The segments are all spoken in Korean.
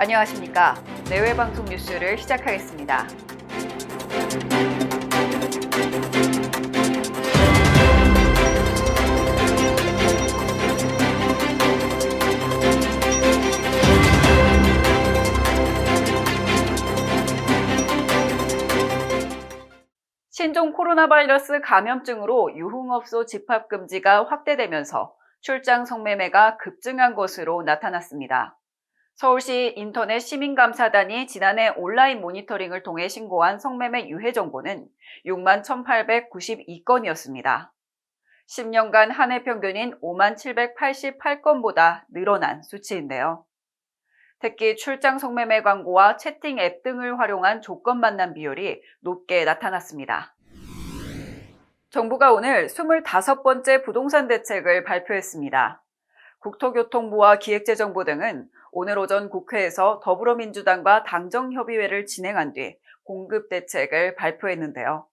안녕하십니까. 내외 방송 뉴스를 시작하겠습니다. 신종 코로나 바이러스 감염증으로 유흥업소 집합 금지가 확대되면서 출장 성매매가 급증한 것으로 나타났습니다. 서울시 인터넷 시민감사단이 지난해 온라인 모니터링을 통해 신고한 성매매 유해 정보는 6만 1,892건이었습니다. 10년간 한 해 평균인 5만 788건보다 늘어난 수치인데요. 특히 출장 성매매 광고와 채팅 앱 등을 활용한 조건 만남 비율이 높게 나타났습니다. 정부가 오늘 25번째 부동산 대책을 발표했습니다. 국토교통부와 기획재정부 등은 오늘 오전 국회에서 더불어민주당과 당정협의회를 진행한 뒤 공급 대책을 발표했는데요.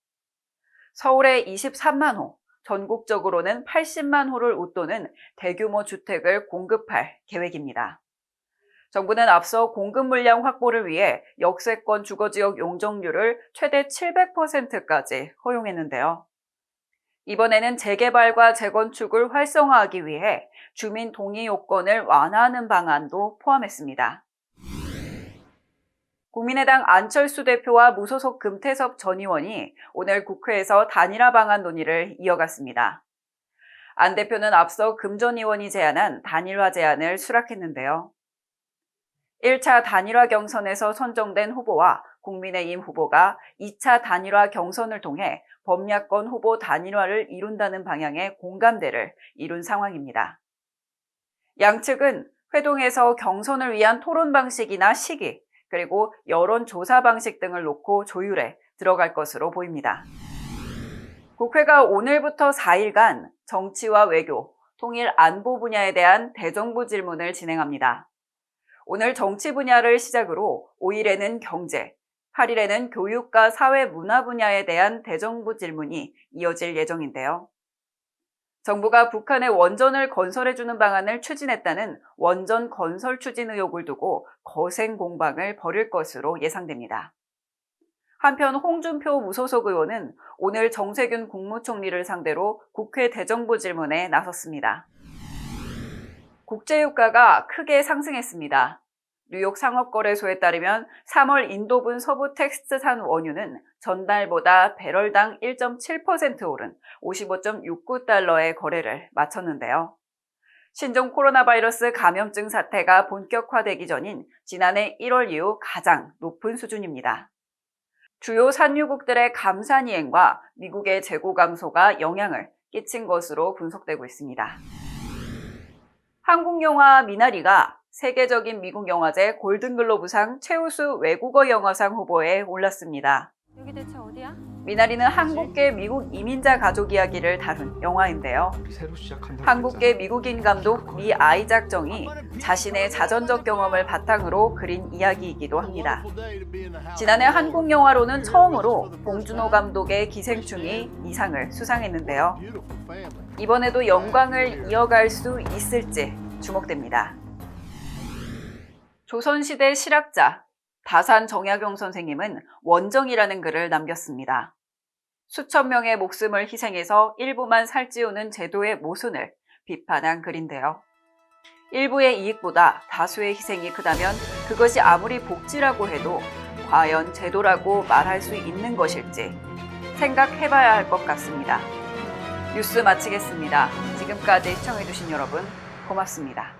서울에 23만 호, 전국적으로는 80만 호를 웃도는 대규모 주택을 공급할 계획입니다. 정부는 앞서 공급 물량 확보를 위해 역세권 주거지역 용적률을 최대 700%까지 허용했는데요. 이번에는 재개발과 재건축을 활성화하기 위해 주민 동의 요건을 완화하는 방안도 포함했습니다. 국민의당 안철수 대표와 무소속 금태섭 전 의원이 오늘 국회에서 단일화 방안 논의를 이어갔습니다. 안 대표는 앞서 금 전 의원이 제안한 단일화 제안을 수락했는데요. 1차 단일화 경선에서 선정된 후보와 국민의힘 후보가 2차 단일화 경선을 통해 범야권 후보 단일화를 이룬다는 방향의 공감대를 이룬 상황입니다. 양측은 회동에서 경선을 위한 토론 방식이나 시기, 그리고 여론조사 방식 등을 놓고 조율에 들어갈 것으로 보입니다. 국회가 오늘부터 4일간 정치와 외교, 통일 안보 분야에 대한 대정부 질문을 진행합니다. 오늘 정치 분야를 시작으로 5일에는 경제, 8일에는 교육과 사회 문화 분야에 대한 대정부 질문이 이어질 예정인데요. 정부가 북한의 원전을 건설해주는 방안을 추진했다는 원전 건설 추진 의혹을 두고 거센 공방을 벌일 것으로 예상됩니다. 한편 홍준표 무소속 의원은 오늘 정세균 국무총리를 상대로 국회 대정부 질문에 나섰습니다. 국제유가가 크게 상승했습니다. 뉴욕 상업거래소에 따르면 3월 인도분 서부 텍스트산 원유는 전달보다 배럴당 1.7% 오른 55.69달러의 거래를 마쳤는데요. 신종 코로나 바이러스 감염증 사태가 본격화되기 전인 지난해 1월 이후 가장 높은 수준입니다. 주요 산유국들의 감산 이행과 미국의 재고 감소가 영향을 끼친 것으로 분석되고 있습니다. 한국 영화 미나리가 세계적인 미국 영화제 골든글로브상 최우수 외국어 영화상 후보에 올랐습니다. 여기 대체 어디야? 미나리는 한국계 미국 이민자 가족 이야기를 다룬 영화인데요. 새로 시작한다. 한국계 미국인 감독 미 아이작 정이 자신의 자전적 경험을 바탕으로 그린 이야기이기도 합니다. 지난해 한국 영화로는 처음으로 봉준호 감독의 기생충이 이상을 수상했는데요. 이번에도 영광을 이어갈 수 있을지 주목됩니다. 조선시대 실학자 다산 정약용 선생님은 원정이라는 글을 남겼습니다. 수천 명의 목숨을 희생해서 일부만 살찌우는 제도의 모순을 비판한 글인데요. 일부의 이익보다 다수의 희생이 크다면 그것이 아무리 복지라고 해도 과연 제도라고 말할 수 있는 것일지 생각해봐야 할 것 같습니다. 뉴스 마치겠습니다. 지금까지 시청해주신 여러분 고맙습니다.